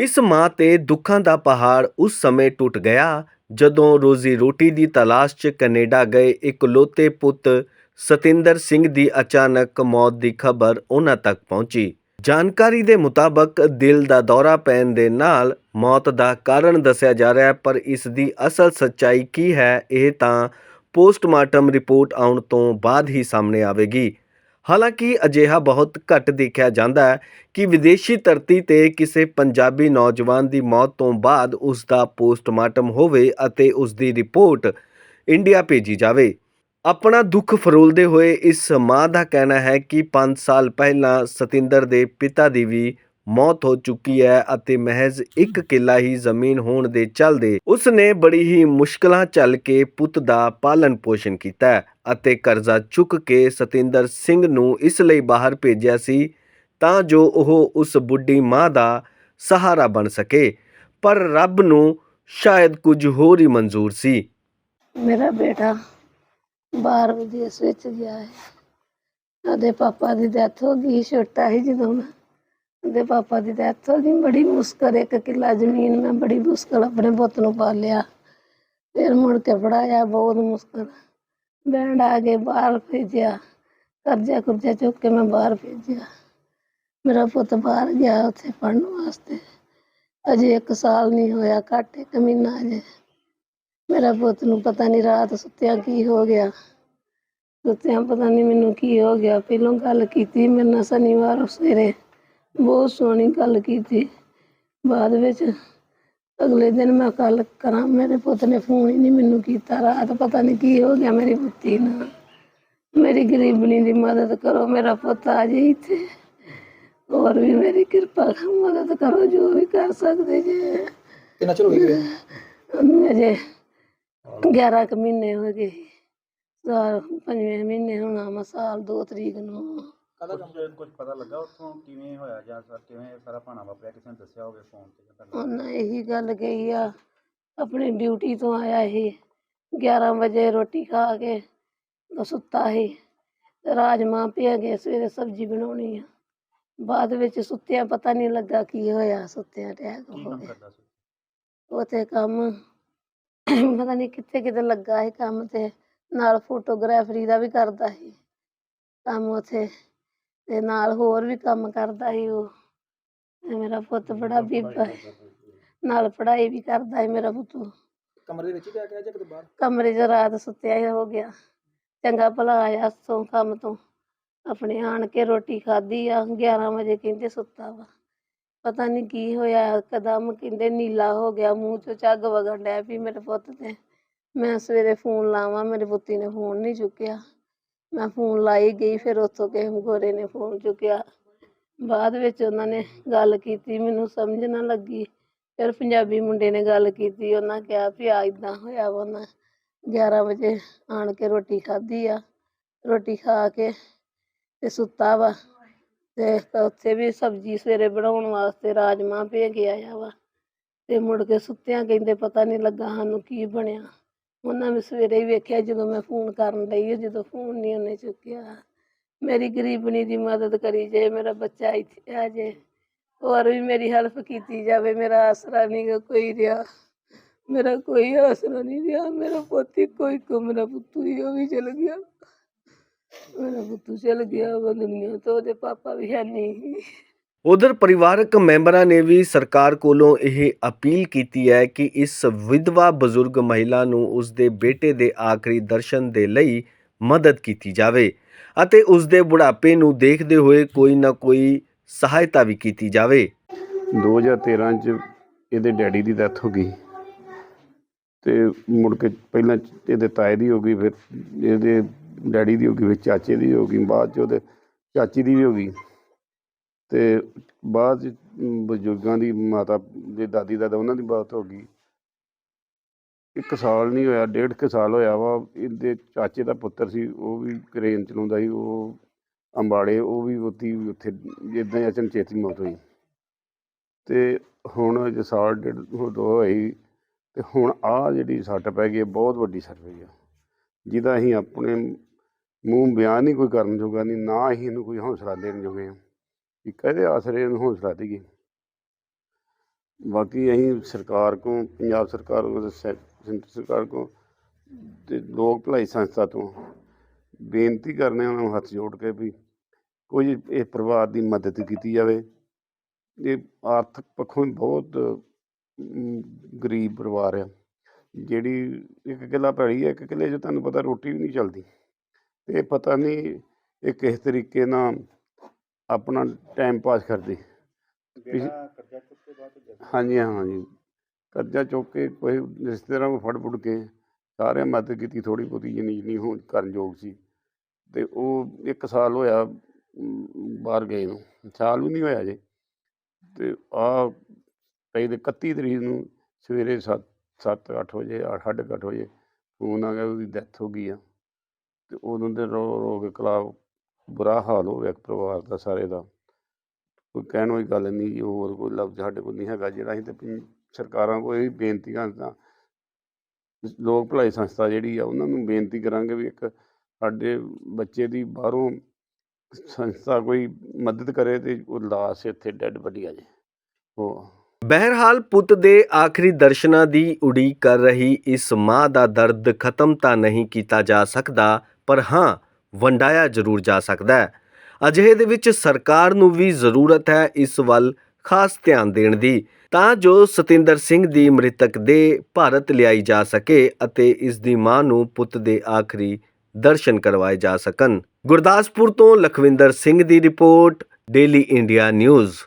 ਇਸ ਮਾਂ ਤੇ ਦੁੱਖਾਂ ਦਾ ਪਹਾੜ ਉਸ ਸਮੇਂ ਟੁੱਟ ਗਿਆ ਜਦੋਂ ਰੋਜ਼ੀ ਰੋਟੀ ਦੀ ਤਲਾਸ਼ 'ਚ ਕੈਨੇਡਾ ਗਏ ਇਕਲੌਤੇ ਪੁੱਤ ਸਤਿੰਦਰ ਸਿੰਘ ਦੀ ਅਚਾਨਕ ਮੌਤ ਦੀ ਖਬਰ ਉਹਨਾਂ ਤੱਕ ਪਹੁੰਚੀ। ਜਾਣਕਾਰੀ ਦੇ ਮੁਤਾਬਕ ਦਿਲ ਦਾ ਦੌਰਾ ਪੈਣ ਦੇ ਨਾਲ ਮੌਤ ਦਾ ਕਾਰਨ ਦੱਸਿਆ ਜਾ ਰਿਹਾ ਪਰ ਇਸ ਦੀ ਅਸਲ ਸੱਚਾਈ ਕੀ ਹੈ ਇਹ ਤਾਂ ਪੋਸਟਮਾਰਟਮ ਰਿਪੋਰਟ ਆਉਣ ਤੋਂ ਬਾਅਦ ਹੀ ਸਾਹਮਣੇ ਆਵੇਗੀ। ਹਾਲਾਂਕਿ ਅਜਿਹਾ ਬਹੁਤ ਘੱਟ ਦੇਖਿਆ ਜਾਂਦਾ ਹੈ ਕਿ ਵਿਦੇਸ਼ੀ ਧਰਤੀ ਤੇ ਕਿਸੇ ਪੰਜਾਬੀ ਨੌਜਵਾਨ ਦੀ ਮੌਤ ਤੋਂ ਬਾਅਦ ਉਸ ਦਾ ਪੋਸਟਮਾਰਟਮ ਹੋਵੇ ਅਤੇ ਉਸ ਦੀ ਰਿਪੋਰਟ ਇੰਡੀਆ ਭੇਜੀ ਜਾਵੇ। ਆਪਣਾ ਦੁੱਖ ਫਰੋਲਦੇ ਹੋਏ ਇਸ ਮਾਂ ਦਾ ਕਹਿਣਾ ਹੈ ਕਿ 5 ਸਾਲ ਪਹਿਲਾਂ ਸਤਿੰਦਰ ਦੇ ਪਿਤਾ ਦੀ ਵੀ ਮੌਤ ਹੋ ਚੁੱਕੀ ਹੈ ਅਤੇ ਮਹਿਜ਼ ਇੱਕ ਕਿੱਲਾ ਹੀ ਜ਼ਮੀਨ ਹੋਣ ਦੇ ਚੱਲਦੇ ਉਸ ਨੇ ਬੜੀ ਹੀ ਮੁਸ਼ਕਲਾਂ ਚੱਲ ਕੇ ਪੁੱਤ ਦਾ ਪਾਲਣ ਪੋਸ਼ਣ ਕੀਤਾ ਅਤੇ ਕਰਜ਼ਾ ਚੁੱਕ ਕੇ ਸਤਿੰਦਰ ਸਿੰਘ ਨੂੰ ਇਸ ਲਈ ਬਾਹਰ ਭੇਜਿਆ ਸੀ ਤਾਂ ਜੋ ਉਹ ਉਸ ਬੁੱਢੀ ਮਾਂ ਦਾ ਸਹਾਰਾ ਬਣ ਸਕੇ, ਪਰ ਰੱਬ ਨੂੰ ਸ਼ਾਇਦ ਕੁਝ ਹੋਰ ਹੀ ਮਨਜ਼ੂਰ ਸੀ। ਮੇਰਾ ਬੇਟਾ ਬਾਹਰ ਵਿਦੇਸ਼ ਵਿੱਚ ਗਿਆ ਹੈ। ਉਹਦੇ ਪਾਪਾ ਦੀ ਡੈਥ ਹੋ ਗਈ, ਛੋਟਾ ਸੀ ਜਦੋਂ ਮੈਂ ਉਹਦੇ ਪਾਪਾ ਦੀ ਡੈਥ ਹੋ ਗਈ, ਬੜੀ ਮੁਸ਼ਕਲ, ਇੱਕ ਕਿੱਲਾ ਜ਼ਮੀਨ ਮੈਂ ਬੜੀ ਮੁਸ਼ਕਲ ਆਪਣੇ ਪੁੱਤ ਨੂੰ ਪਾਲਿਆ। ਫਿਰ ਮੁੜ ਕੇ ਪੜਾਇਆ ਬਹੁਤ ਮੁਸ਼ਕਲ। ਬੈਂਡ ਆ ਕੇ ਬਾਹਰ ਭੇਜਿਆ। ਕਰਜ਼ਾ ਕੁਰਜ਼ਾ ਚੁੱਕ ਕੇ ਮੈਂ ਬਾਹਰ ਭੇਜਿਆ। ਮੇਰਾ ਪੁੱਤ ਬਾਹਰ ਗਿਆ ਉੱਥੇ ਪੜ੍ਹਨ ਵਾਸਤੇ। ਅਜੇ ਇੱਕ ਸਾਲ ਨਹੀਂ ਹੋਇਆ, ਘੱਟ ਇੱਕ ਮਹੀਨਾ ਅਜੇ। ਮੇਰਾ ਪੁੱਤ ਨੂੰ ਪਤਾ ਨਹੀਂ ਰਾਤ ਸੁੱਤਿਆਂ ਕੀ ਹੋ ਗਿਆ। ਸੁੱਤਿਆਂ ਪਤਾ ਨਹੀਂ ਮੈਨੂੰ ਕੀ ਹੋ ਗਿਆ। ਪਹਿਲੋਂ ਗੱਲ ਕੀਤੀ ਮੇਰੇ ਨਾਲ ਸ਼ਨੀਵਾਰ ਸਵੇਰੇ। ਬਹੁਤ ਸੋਹਣੀ ਗੱਲ ਕੀਤੀ। ਬਾਅਦ ਵਿੱਚ ਅਗਲੇ ਦਿਨ ਮੈਂ ਕੱਲ ਕਰਾਂ ਮੇਰੇ ਪੁੱਤ ਨੇ ਫੋਨ ਹੀ ਨਹੀਂ ਮੈਨੂੰ ਕੀਤਾ। ਰਾਤ ਪਤਾ ਨਹੀਂ ਕੀ ਹੋ ਗਿਆ ਮੇਰੀ ਪੁੱਤੀ ਨਾਲ। ਮੇਰੀ ਗਰੀਬਣੀ ਦੀ ਮਦਦ ਕਰੋ ਮੇਰਾ ਪੁੱਤ ਆ ਜੇ ਇੱਥੇ। ਹੋਰ ਵੀ ਮੇਰੀ ਕਿਰਪਾ ਮਦਦ ਕਰੋ ਜੋ ਵੀ ਕਰ ਸਕਦੇ ਜੇ। ਕਿੰਨਾ ਚਿਰ ਹੋ ਗਿਆ? ਅਜੇ 11 ਕੁ ਮਹੀਨੇ ਹੋ ਗਏ। ਸਾਲ ਪੰਜਵੇਂ ਮਹੀਨੇ ਹੋਣਾ ਵਾ ਸਾਲ 2 ਤਰੀਕ ਨੂੰ। ਕੰਮ ਕੁਝ ਪਤਾ ਲੱਗਾ ਉੱਥੋਂ ਕਿਵੇਂ ਹੋਇਆ ਜਾਂ ਸਰ ਕਿਵੇਂ ਸਾਰਾ ਭਾਣਾ ਵਾਪਰਿਆ? ਕਿਸੇ ਨੇ ਦੱਸਿਆ ਹੋਵੇ ਫੋਨ ਤੇ ਜਾਂ ਤੁਹਾਨੂੰ? ਉਹਨਾਂ ਇਹੀ ਗੱਲ ਕਹੀ ਆ ਆਪਣੀ ਡਿਊਟੀ ਤੋਂ ਆਇਆ ਇਹ 11 ਵਜੇ ਰੋਟੀ ਖਾ ਕੇ ਉਹ ਸੁੱਤਾ ਸੀ। ਤੇ ਰਾਜਮਾਂਹ ਪਿਆ ਗਏ ਸਵੇਰੇ ਸਬਜ਼ੀ ਬਣਾਉਣੀ ਆ। ਬਾਅਦ ਵਿੱਚ ਸੁੱਤਿਆਂ ਪਤਾ ਨਹੀਂ ਲੱਗਾ ਕੀ ਹੋਇਆ ਸੁੱਤਿਆਂ ਅਟੈਕ ਕੀ ਹੋ ਕੰਮ ਗਿਆ। ਕਰਦਾ ਸੀ? ਉਥੇ ਕੰਮ ਪਤਾ ਨਹੀਂ ਕਿੱਥੇ ਕਿਤੇ ਲੱਗਾ ਹੈ ਕੰਮ ਤੇ ਨਾਲ ਫੋਟੋਗ੍ਰਾਫਰੀ ਦਾ ਵੀ ਕਰਦਾ ਸੀ ਕੰਮ ਉਥੇ। ਤੇ ਨਾਲ ਹੋਰ ਵੀ ਕੰਮ ਕਰਦਾ ਸੀ ਉਹ। ਤੇ ਮੇਰਾ ਪੁੱਤ ਬੜਾ ਬੀਬਾ ਹੈ ਨਾਲ ਪੜ੍ਹਾਈ ਵੀ ਕਰਦਾ ਹੈ ਮੇਰਾ ਪੁੱਤ। ਕਮਰੇ ਦੇ ਵਿੱਚ ਹੀ ਪਿਆ ਗਿਆ ਜਾਂ ਕਿਤੇ ਬਾਹਰ? ਕਮਰੇ 'ਚ ਰਾਤ ਸੁੱਤਿਆ ਹੀ ਹੋ ਗਿਆ। ਚੰਗਾ ਭਲਾ ਆਇਆ ਸੋਂ ਕੰਮ ਤੋਂ। ਆਪਣੇ ਆਣ ਕੇ ਰੋਟੀ ਖਾਧੀ ਆ 11 ਵਜੇ ਕਹਿੰਦੇ ਸੁੱਤਾ ਵਾ। ਪਤਾ ਨਹੀਂ ਕੀ ਹੋਇਆ ਇੱਕਦਮ ਕਹਿੰਦੇ ਨੀਲਾ ਹੋ ਗਿਆ ਮੂੰਹ ਚੋਂ ਝੱਗ ਵਗਣ ਡਿਆ ਵੀ ਮੇਰੇ ਪੁੱਤ ਤੇ। ਮੈਂ ਸਵੇਰੇ ਫੋਨ ਲਾਵਾਂ ਮੇਰੇ ਪੁੱਤੀ ਨੇ ਫੋਨ ਨਹੀਂ ਚੁੱਕਿਆ। ਮੈਂ ਫੋਨ ਲਾਈ ਗਈ, ਫਿਰ ਉੱਥੋਂ ਕਿਸੇ ਗੋਰੇ ਨੇ ਫੋਨ ਚੁੱਕਿਆ। ਬਾਅਦ ਵਿੱਚ ਉਹਨਾਂ ਨੇ ਗੱਲ ਕੀਤੀ, ਮੈਨੂੰ ਸਮਝ ਨਾ ਲੱਗੀ। ਫਿਰ ਪੰਜਾਬੀ ਮੁੰਡੇ ਨੇ ਗੱਲ ਕੀਤੀ, ਉਹਨਾਂ ਕਿਹਾ ਵੀ ਆ ਇਦਾਂ ਹੋਇਆ ਵਾ ਉਹਨਾਂ 11 ਵਜੇ ਆਣ ਕੇ ਰੋਟੀ ਖਾਧੀ ਆ। ਰੋਟੀ ਖਾ ਕੇ ਤੇ ਸੁੱਤਾ ਵਾ ਤੇ ਉੱਥੇ ਵੀ ਸਬਜ਼ੀ ਸਵੇਰੇ ਬਣਾਉਣ ਵਾਸਤੇ ਰਾਜਮਾਂਹ ਭੇ ਕੇ ਆਇਆ ਵਾ। ਤੇ ਮੁੜ ਕੇ ਸੁੱਤਿਆਂ ਕਹਿੰਦੇ ਪਤਾ ਨਹੀਂ ਲੱਗਾ ਸਾਨੂੰ ਕੀ ਬਣਿਆ। ਉਹਨਾਂ ਵੀ ਸਵੇਰੇ ਹੀ ਵੇਖਿਆ, ਜਦੋਂ ਮੈਂ ਫੋਨ ਕਰਨ ਲਈ ਜਦੋਂ ਫੋਨ ਨਹੀਂ ਉਹਨੇ ਚੁੱਕਿਆ। ਮੇਰੀ ਗਰੀਬਣੀ ਦੀ ਮਦਦ ਕਰੀ ਜੇ, ਮੇਰਾ ਬੱਚਾ ਇੱਥੇ ਆ ਜੇ, ਹੋਰ ਵੀ ਮੇਰੀ ਹੈਲਪ ਕੀਤੀ ਜਾਵੇ, ਮੇਰਾ ਆਸਰਾ ਨਹੀਂ ਕੋਈ ਰਿਹਾ, ਮੇਰਾ ਕੋਈ ਆਸਰਾ ਨਹੀਂ ਰਿਹਾ, ਮੇਰਾ ਪੋਤੀ ਕੋਈ ਕੋ ਮੇਰਾ ਪੁੱਤੂ ਹੀ ਉਹ ਵੀ ਚਲ ਗਿਆ। ਮੇਰਾ ਪੁੱਤੂ ਚਲ ਗਿਆ ਵਾ ਦੁਨੀਆ ਤੋਂ, ਉਹਦੇ ਪਾਪਾ ਵੀ ਹੈ ਨਹੀਂ ਉਧਰ ਪਰਿਵਾਰਕ ਮੈਂਬਰਾਂ ਨੇ ਵੀ ਸਰਕਾਰ ਕੋਲੋਂ ਇਹ ਅਪੀਲ ਕੀਤੀ ਹੈ ਕਿ ਇਸ ਵਿਧਵਾ ਬਜ਼ੁਰਗ ਮਹਿਲਾ ਨੂੰ ਉਸ ਦੇ ਬੇਟੇ ਦੇ ਆਖਰੀ ਦਰਸ਼ਨ ਦੇ ਲਈ ਮਦਦ ਕੀਤੀ ਜਾਵੇ ਅਤੇ ਉਸ ਦੇ ਬੁਢਾਪੇ ਨੂੰ ਦੇਖਦੇ ਹੋਏ ਕੋਈ ਨਾ ਕੋਈ ਸਹਾਇਤਾ ਵੀ ਕੀਤੀ ਜਾਵੇ। 2013 ਚ ਇਹਦੇ ਡੈਡੀ ਦੀ ਡੈਥ ਹੋ ਗਈ ਤੇ ਮੁੜ ਕੇ ਪਹਿਲਾਂ ਇਹਦੇ ਤਾਏ ਦੀ ਹੋ ਗਈ, ਫਿਰ ਇਹਦੇ ਡੈਡੀ ਦੀ ਹੋ ਗਈ, ਫਿਰ ਚਾਚੇ ਦੀ ਹੋ ਗਈ, ਬਾਅਦ ਚ ਉਹਦੇ ਚਾਚੀ ਦੀ ਵੀ ਹੋ ਗਈ। ਅਤੇ ਬਾਅਦ ਚ ਬਜ਼ੁਰਗਾਂ ਦੀ ਮਾਤਾ ਦੇ ਦਾਦੀ ਦਾਦਾ ਉਹਨਾਂ ਦੀ ਮੌਤ ਹੋ ਗਈ। ਇੱਕ ਸਾਲ ਨਹੀਂ ਹੋਇਆ ਡੇਢ ਕੁ ਸਾਲ ਹੋਇਆ ਵਾ। ਇਹਦੇ ਚਾਚੇ ਦਾ ਪੁੱਤਰ ਸੀ ਉਹ ਵੀ ਕਰੇਨ ਚਲਾਉਂਦਾ ਸੀ ਉਹ ਅੰਬਾਲੇ ਉਹ ਵੀ ਉੱਤੀ ਉੱਥੇ ਜਿੱਦਾਂ ਹੀ ਅਚਨਚੇਤੀ ਮੌਤ ਹੋਈ। ਤੇ ਹੁਣ ਜੇ ਸਾਲ ਡੇਢ ਹੋ ਦੋ ਹੋਈ ਤੇ ਹੁਣ ਆ ਜਿਹੜੀ ਸੱਟ ਪੈ ਗਈ ਹੈ, ਬਹੁਤ ਵੱਡੀ ਸੱਟ ਪਈ ਆ। ਜਿਹਦਾ ਅਸੀਂ ਆਪਣੇ ਮੂੰਹ ਬਿਆਨ ਨਹੀਂ ਕੋਈ ਕਰਨ ਜੋਗਾ ਨਹੀਂ ਨਾ ਅਸੀਂ ਇਹਨੂੰ ਕੋਈ ਹੌਸਲਾ ਦੇਣ ਜੋਗੇ ਹਾਂ। ਕਿ ਕਹਦੇ ਆਸਰੇ ਇਹਨੂੰ ਹੌਸਲਾ ਦੇਈਏ। ਬਾਕੀ ਅਸੀਂ ਸਰਕਾਰ ਕੋ ਪੰਜਾਬ ਸਰਕਾਰ ਕੋ ਸੈਂਟਰ ਸਰਕਾਰ ਕੋ ਤੇ ਲੋਕ ਭਲਾਈ ਸੰਸਥਾ ਤੋਂ ਬੇਨਤੀ ਕਰਨੇ ਉਹਨਾਂ ਨੂੰ ਹੱਥ ਜੋੜ ਕੇ ਵੀ ਕੁਝ ਇਹ ਪਰਿਵਾਰ ਦੀ ਮਦਦ ਕੀਤੀ ਜਾਵੇ। ਇਹ ਆਰਥਿਕ ਪੱਖੋਂ ਬਹੁਤ ਗਰੀਬ ਪਰਿਵਾਰ ਆ। ਜਿਹੜੀ ਇੱਕ ਕਿੱਲਾ ਪੈਲੀ ਹੈ ਇੱਕ ਕਿੱਲੇ 'ਚ ਤੁਹਾਨੂੰ ਪਤਾ ਰੋਟੀ ਵੀ ਨਹੀਂ ਚੱਲਦੀ। ਤੇ ਪਤਾ ਨਹੀਂ ਇਹ ਕਿਸ ਤਰੀਕੇ ਨਾਲ ਆਪਣਾ ਟਾਈਮ ਪਾਸ ਕਰਦੀ। ਬੇਟਾ ਕਰਜ਼ਾ ਚੁੱਕ ਕੇ ਬਾਅਦ ਚ ਜਦ। ਹਾਂਜੀ ਹਾਂਜੀ। ਕਰਜ਼ਾ ਚੁੱਕ ਕੇ ਕੋਈ ਰਿਸ਼ਤੇਦਾਰਾਂ ਨੂੰ ਫੜ ਫੁੜ ਕੇ ਸਾਰਿਆਂ ਮਦਦ ਕੀਤੀ ਥੋੜੀ ਬਹੁਤੀ ਜਿੰਨੀ ਜਿੰਨੀ ਹੋਣ ਕਰਨ ਯੋਗ ਸੀ। ਤੇ ਉਹ ਇੱਕ ਸਾਲ ਹੋਇਆ ਅਮ, ਬਾਹਰ ਗਏ ਨੂੰ। ਸਾਲ ਵੀ ਨਹੀਂ ਹੋਇਆ ਜੇ ਤੇ ਆ ਪਈ ਦੇ 31 ਤਰੀਕ ਨੂੰ ਸਵੇਰੇ 7 7 8 ਵਜੇ 8 ਅੱਠ ਵਜੇ ਫੋਨ ਆ ਗਿਆ ਉਹਦੀ ਡੈਥ ਹੋ ਗਈ ਆ। ਤੇ ਉਦੋਂ ਦੇ ਰੋ ਰੋ ਕੇ ਕਲਾ ਬੁਰਾ ਹਾਲ ਹੋ ਗਿਆ ਪਰਿਵਾਰ ਦਾ ਸਾਰੇ ਦਾ। ਕੋਈ ਕਹਿਣ ਵਾਲੀ ਗੱਲ ਨਹੀਂ ਜੀ, ਹੋਰ ਕੋਈ ਲਫ਼ਜ਼ ਸਾਡੇ ਕੋਲ ਨਹੀਂ ਹੈਗਾ। ਜਿਹੜਾ ਅਸੀਂ ਤੇ ਸਰਕਾਰਾਂ ਕੋਲ ਇਹ ਬੇਨਤੀ ਕਰਦਾ ਲੋਕ ਭਲਾਈ ਸੰਸਥਾ ਜਿਹੜੀ ਆ, ਉਹਨਾਂ ਨੂੰ ਬੇਨਤੀ ਕਰਾਂਗੇ ਵੀ ਇੱਕ ਸਾਡੇ ਬੱਚੇ ਦੀ ਬਾਹਰੋਂ ਸੰਸਥਾ ਕੋਈ ਮਦਦ ਕਰੇ ਤੇ ਉਹ ਲਾਸ਼ ਇੱਥੇ ਡੈੱਡ ਬੜੀ ਆ ਜੇ ਉਹ ਬਹਿਰਹਾਲ ਪੁੱਤ ਦੇ ਆਖਰੀ ਦਰਸ਼ਨਾਂ ਦੀ ਉਡੀਕ ਕਰ ਰਹੀ ਇਸ ਮਾਂ ਦਾ ਦਰਦ ਖਤਮ ਤਾਂ ਨਹੀਂ ਕੀਤਾ ਜਾ ਸਕਦਾ, ਪਰ ਹਾਂ ਵੰਡਾਇਆ ਜ਼ਰੂਰ ਜਾ ਸਕਦਾ ਹੈ। ਅਜਿਹੇ ਦੇ ਵਿੱਚ ਸਰਕਾਰ ਨੂੰ ਵੀ ਜ਼ਰੂਰਤ ਹੈ ਇਸ ਵੱਲ ਖਾਸ ਧਿਆਨ ਦੇਣ ਦੀ, ਤਾਂ ਜੋ ਸਤਿੰਦਰ ਸਿੰਘ ਦੀ ਮ੍ਰਿਤਕ ਦੇ ਭਾਰਤ ਲਿਆਈ ਜਾ ਸਕੇ ਅਤੇ ਇਸ ਦੀ ਮਾਂ ਨੂੰ ਪੁੱਤ ਦੇ ਆਖਰੀ ਦਰਸ਼ਨ ਕਰਵਾਏ ਜਾ ਸਕਣ। ਗੁਰਦਾਸਪੁਰ ਤੋਂ ਲਖਵਿੰਦਰ ਸਿੰਘ ਦੀ ਰਿਪੋਰਟ, ਡੇਲੀ ਇੰਡੀਆ ਨਿਊਜ਼।